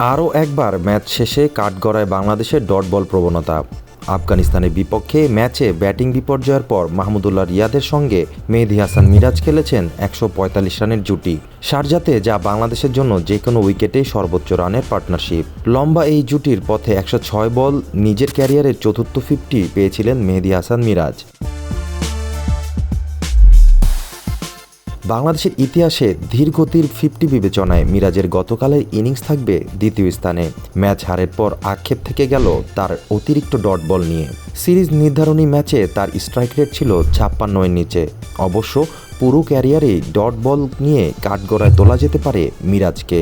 আরও একবার ম্যাচ শেষে কাঠগড়ায় বাংলাদেশের ডট বল প্রবণতা। আফগানিস্তানের বিপক্ষে ম্যাচে ব্যাটিং বিপর্যয়ের পর মাহমুদুল্লাহ রিয়াদের সঙ্গে মেহেদি হাসান মিরাজ খেলেছেন একশো পঁয়তাল্লিশ রানের জুটি। শারজাতে যা বাংলাদেশের জন্য যে কোনো উইকেটেই সর্বোচ্চ রানের পার্টনারশিপ। লম্বা এই জুটির পথে একশো ছয় বল, নিজের ক্যারিয়ারের চতুর্থ ফিফটি পেয়েছিলেন মেহেদি হাসান মিরাজ। বাংলাদেশের ইতিহাসে ধীরগতির ফিফটি বিবেচনায় মিরাজের গতকালের ইনিংস থাকবে দ্বিতীয় স্থানে। ম্যাচ হারের পর আক্ষেপ থেকে গেল তার অতিরিক্ত ডট বল নিয়ে। সিরিজ নির্ধারণী ম্যাচে তার স্ট্রাইক রেট ছিল ছাপ্পান্নয়ের নিচে। অবশ্য পুরো ক্যারিয়ারে ডট বল নিয়ে কাঠগড়ায় তোলা যেতে পারে মিরাজকে।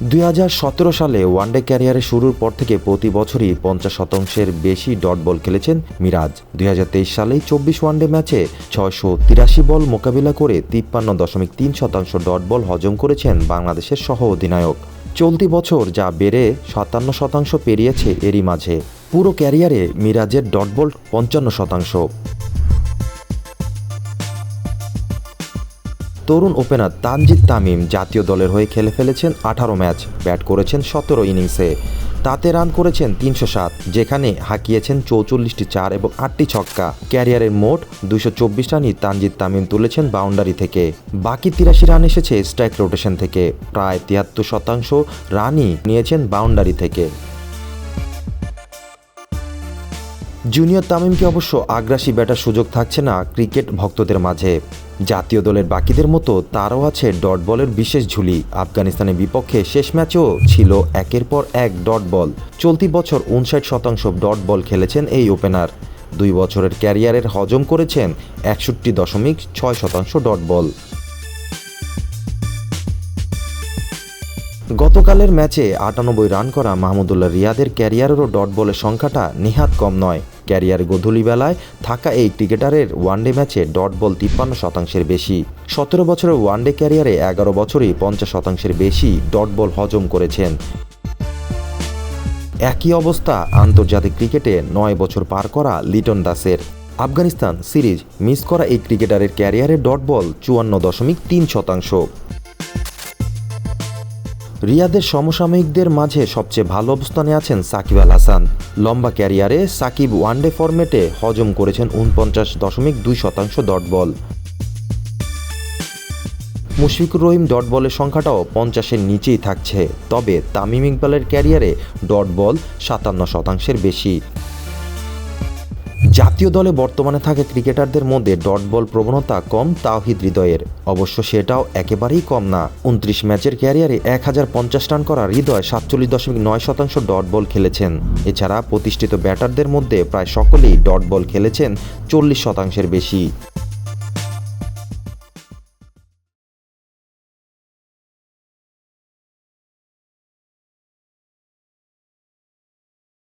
দুই হাজার সতেরো সালে ওয়ানডে ক্যারিয়ারে শুরুর পর থেকে প্রতি বছরই পঞ্চাশ শতাংশের বেশি ডট বল খেলেছেন মিরাজ। দুই সালেই চব্বিশ ওয়ানডে ম্যাচে ছয়শো তিরাশি বল মোকাবিলা করে তিপ্পান্ন দশমিক তিন শতাংশ ডট বল হজম করেছেন বাংলাদেশের সহ অধিনায়ক চলতি বছর যা বেড়ে সাতান্ন শতাংশ পেরিয়েছে এরই মাঝে। পুরো ক্যারিয়ারে মিরাজের ডট বল পঞ্চান্ন শতাংশ। তরুণ ওপেনার তানজিদ তামিম জাতীয় দলের হয়ে খেলে ফেলেছেন আঠারো ম্যাচ, ব্যাট করেছেন সতেরো ইনিংসে। তাতে রান করেছেন তিনশো সাত, যেখানে হাঁকিয়েছেন চৌচল্লিশটি চার এবং আটটি ছক্কা। ক্যারিয়ারের মোট দুশো চব্বিশ রানই তানজিদ তামিম তুলেছেন বাউন্ডারি থেকে। বাকি তিরাশি রান এসেছে স্ট্রাইক রোটেশন থেকে। প্রায় তিয়াত্তর শতাংশ রানই নিয়েছেন বাউন্ডারি থেকে। জুনিয়র তামিমকে অবশ্য আগ্রাসী ব্যাটার সুযোগ থাকছে না ক্রিকেট ভক্তদের মাঝে। জাতীয় দলের বাকিদের মতো তারও আছে ডট বলের বিশেষ ঝুলি। আফগানিস্তানের বিপক্ষে শেষ ম্যাচেও ছিল একের পর এক ডট বল। চলতি বছর উনষাট শতাংশ ডট বল খেলেছেন এই ওপেনার। দুই বছরের ক্যারিয়ারের হজম করেছেন একষট্টি দশমিক ছয় শতাংশ ডট বল। গতকালের ম্যাচে আটানব্বই রান করা মাহমুদুল্লাহ রিয়াদের ক্যারিয়ারেরও ডট বলের সংখ্যাটা নিহাত কম নয়। ক্যারিয়ার গধূলি বেলায় থাকা এই ক্রিকেটারের ওয়ানডে ম্যাচে ডট বল তিপ্পান্ন শতাংশের বেশি। সতেরো বছরের ওয়ানডে ক্যারিয়ারে এগারো বছরই পঞ্চাশ শতাংশের বেশি ডট বল হজম করেছেন। একই অবস্থা আন্তর্জাতিক ক্রিকেটে নয় বছর পার করা লিটন দাসের। আফগানিস্তান সিরিজ মিস করা এই ক্রিকেটারের ক্যারিয়ারে ডট বল চুয়ান্ন দশমিক তিন শতাংশ। রিয়াদের সমসাময়িকদের মাঝে সবচেয়ে ভালো অবস্থানে আছেন সাকিব আল হাসান। লম্বা ক্যারিয়ারে সাকিব ওয়ানডে ফরম্যাটে হজম করেছেন উনপঞ্চাশ দশমিক দুই শতাংশ dot ball. Mushfiqur Rahim dot বলের সংখ্যাটাও পঞ্চাশের নিচেই থাকছে। তবে তামিম ইকবালের ক্যারিয়ারে ডট বল সাতান্ন শতাংশের বেশি। জাতীয় দলে বর্তমানে থাকা ক্রিকেটারদের মধ্যে ডট বল প্রবণতা কম, তাওহিদ হৃদয়ের। অবশ্য সেটাও একেবারেই কম না। উনত্রিশ ম্যাচের ক্যারিয়ারে এক হাজার পঞ্চাশ রান করা হৃদয় সাতচল্লিশ দশমিক নয় শতাংশ ডট বল খেলেছেন। এছাড়া প্রতিষ্ঠিত ব্যাটারদের মধ্যে প্রায় সকলেই ডট বল খেলেছেন চল্লিশ শতাংশের বেশি।